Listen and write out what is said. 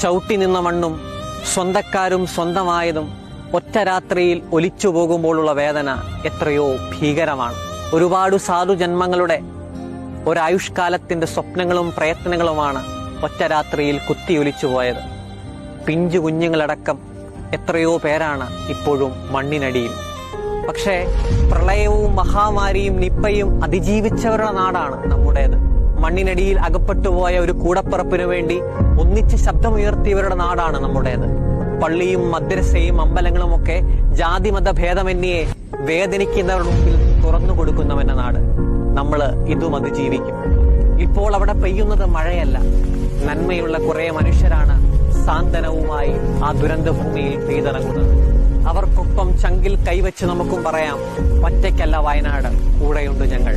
ചവിട്ടി നിന്ന മണ്ണും സ്വന്തക്കാരും സ്വന്തമായതും ഒറ്റ രാത്രിയിൽ ഒലിച്ചു പോകുമ്പോഴുള്ള വേദന എത്രയോ ഭീകരമാണ്. ഒരുപാട് സാധുജന്മങ്ങളുടെ ഒരായുഷ്കാലത്തിന്റെ സ്വപ്നങ്ങളും പ്രയത്നങ്ങളുമാണ് ഒറ്റ രാത്രിയിൽ കുത്തിയൊലിച്ചു പോയത്. പിഞ്ചു കുഞ്ഞുങ്ങളടക്കം എത്രയോ പേരാണ് ഇപ്പോഴും മണ്ണിനടിയിൽ. പക്ഷേ പ്രളയവും മഹാമാരിയും നിപ്പയും അതിജീവിച്ചവരുടെ നാടാണ് നമ്മുടേത്. മണ്ണിനടിയിൽ അകപ്പെട്ടുപോയ ഒരു കൂടപ്പറപ്പിനു വേണ്ടി ഒന്നിച്ച് ശബ്ദമുയർത്തിയവരുടെ നാടാണ് നമ്മുടേത്. പള്ളിയും മദ്രസയും അമ്പലങ്ങളും ഒക്കെ ജാതി മത ഭേദമന്യെ വേദനിക്കുന്നവരുടെ മുമ്പിൽ തുറന്നു കൊടുക്കുന്നവന്റെ നാട്. നമ്മൾ ഇതും അതിജീവിക്കും ഇപ്പോൾ അവിടെ പെയ്യുന്നത് മഴയല്ല. നന്മയുള്ള കുറെ മനുഷ്യരാണ് സാന്ത്വനവുമായി ആ ദുരന്ത ഭൂമിയിൽ പെയ്തിറങ്ങുന്നത്. അവർക്കൊപ്പം ചങ്കിൽ കൈവച്ച് നമുക്കും പറയാം ഒറ്റയ്ക്കല്ല വയനാട് കൂടെയുണ്ട് ഞങ്ങൾ.